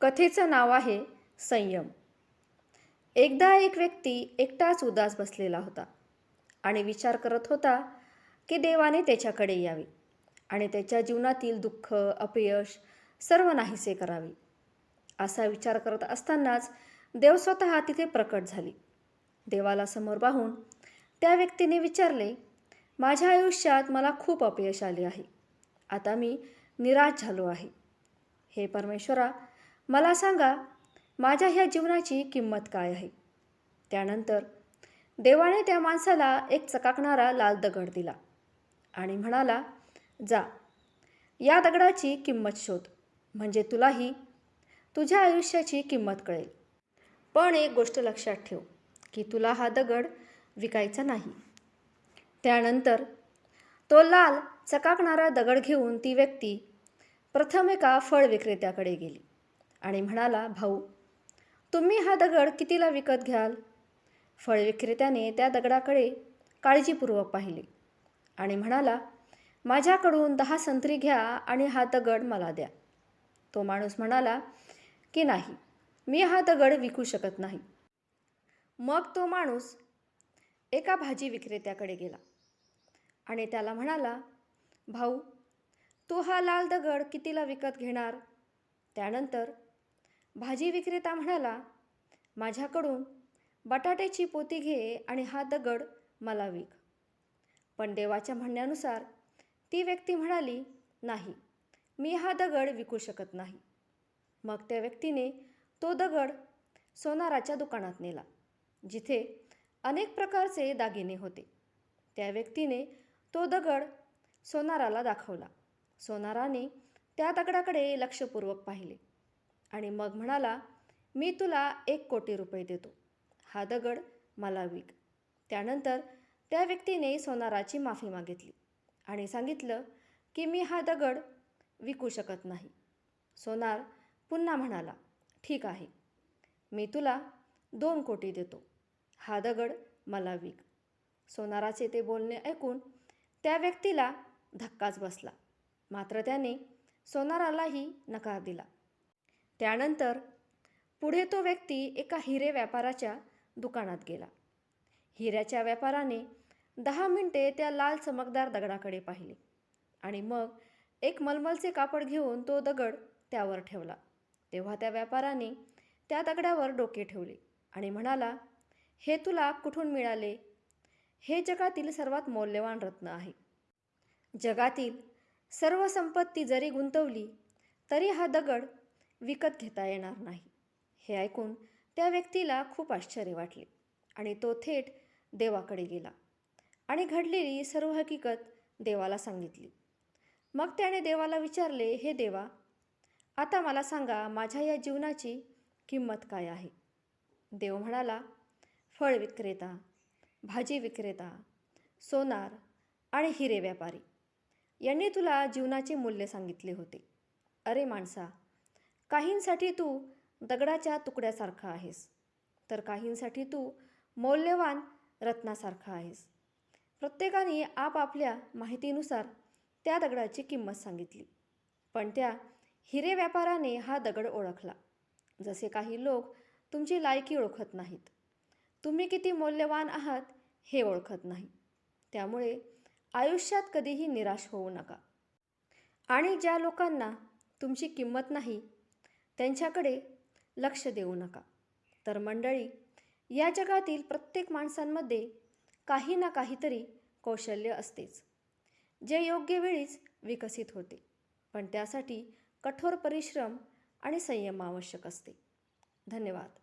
कथेचं नाव आहे संयम. एकदा एक व्यक्ती एकटाच उदास बसलेला होता आणि विचार करत होता की देवाने त्याच्याकडे यावे आणि त्याच्या जीवनातील दुःख अपयश सर्व नाहीसे करावे. असा विचार करत असतानाच देव स्वतः तिथे प्रकट झाली. देवाला समोर पाहून त्या व्यक्तीने विचारले माझ्या आयुष्यात मला खूप अपयश आले आहे. आता मी निराश झालो आहे. हे परमेश्वरा मला सांगा माझ्या ह्या जीवनाची किंमत काय आहे? त्यानंतर देवाने त्या माणसाला एक चकाकणारा लाल दगड दिला आणि म्हणाला जा या दगडाची किंमत शोध. म्हणजे तुलाही तुझ्या आयुष्याची किंमत कळेल. पण एक गोष्ट लक्षात ठेव की तुला हा दगड विकायचा नाही. त्यानंतर तो लाल चकाकणारा दगड घेऊन ती व्यक्ती प्रथम एका फळ विक्रेत्याकडे गेली. आणि म्हणाला भाऊ तुम्ही हा दगड कितीला विकत घ्याल? फळ विक्रेत्याने त्या दगडाकडे काळजीपूर्वक पाहिले आणि म्हणाला माझ्याकडून दहा संत्री घ्या आणि हा दगड मला द्या. तो माणूस म्हणाला की नाही मी हा दगड विकू शकत नाही. मग तो माणूस एका भाजी विक्रेत्याकडे गेला आणि त्याला म्हणाला भाऊ तू हा लाल दगड कितीला विकत घेणार? त्यानंतर भाजी विक्रेता म्हणाला माझ्याकडून बटाट्याची पोती घे आणि हा दगड मला विक. पण देवाच्या म्हणण्यानुसार ती व्यक्ती म्हणाली नाही मी हा दगड विकू शकत नाही. मग त्या व्यक्तीने तो दगड सोनाराच्या दुकानात नेला जिथे अनेक प्रकारचे दागिने होते. त्या व्यक्तीने तो दगड सोनाराला दाखवला. सोनाराने त्या दगडाकडे लक्षपूर्वक पाहिले. आणि मग म्हणाला मी तुला एक कोटी रुपये देतो. हा दगड मला विक. त्यानंतर त्या व्यक्तीने सोनाराची माफी मागितली आणि सांगितलं की मी हा दगड विकू शकत नाही. सोनार पुन्हा म्हणाला ठीक आहे. मी तुला दोन कोटी देतो. हा दगड मला विक. सोनाराचे ते बोलणे ऐकून त्या व्यक्तीला धक्काच बसला. मात्र त्याने सोनारालाही नकार दिला. त्यानंतर पुढे तो व्यक्ती एका हिरे व्यापाराच्या दुकानात गेला. हिऱ्याच्या व्यापाराने दहा मिनटे त्या लाल चमकदार दगडाकडे पाहिले आणि मग एक मलमलचे कापड घेऊन तो दगड त्यावर ठेवला. तेव्हा त्या व्यापाराने त्या दगडावर डोके ठेवले आणि म्हणाला हे तुला कुठून मिळाले? हे जगातील सर्वात मौल्यवान रत्न आहे. जगातील सर्व संपत्ती जरी गुंतवली तरी हा दगड विकत घेता येणार नाही. हे ऐकून त्या व्यक्तीला खूप आश्चर्य वाटले आणि तो थेट देवाकडे गेला आणि घडलेली सर्व हकीकत देवाला सांगितली. मग त्याने देवाला विचारले हे देवा आता मला सांगा माझ्या या जीवनाची किंमत काय आहे? देव म्हणाला फळ विक्रेता भाजी विक्रेता सोनार आणि हिरे व्यापारी यांनी तुला जीवनाचे मूल्य सांगितले होते. अरे माणसा काहींसाठी तू दगडाच्या तुकड्यासारखा आहेस तर काहींसाठी तू मौल्यवान रत्नासारखा आहेस. प्रत्येकाने आपापल्या माहितीनुसार त्या दगडाची किंमत सांगितली पण त्या हिरे व्यापाराने हा दगड ओळखला. जसे काही लोक तुमची लायकी ओळखत नाहीत तुम्ही किती मौल्यवान आहात हे ओळखत नाही. त्यामुळे आयुष्यात कधीही निराश होऊ नका. आणि ज्या लोकांना तुमची किंमत नाही त्यांच्याकडे लक्ष देऊ नका. तर मंडळी या जगातील प्रत्येक माणसांमध्ये काही ना काहीतरी कौशल्य असतेच जे योग्य वेळीच विकसित होते. पण त्यासाठी कठोर परिश्रम आणि संयम आवश्यक असते. धन्यवाद.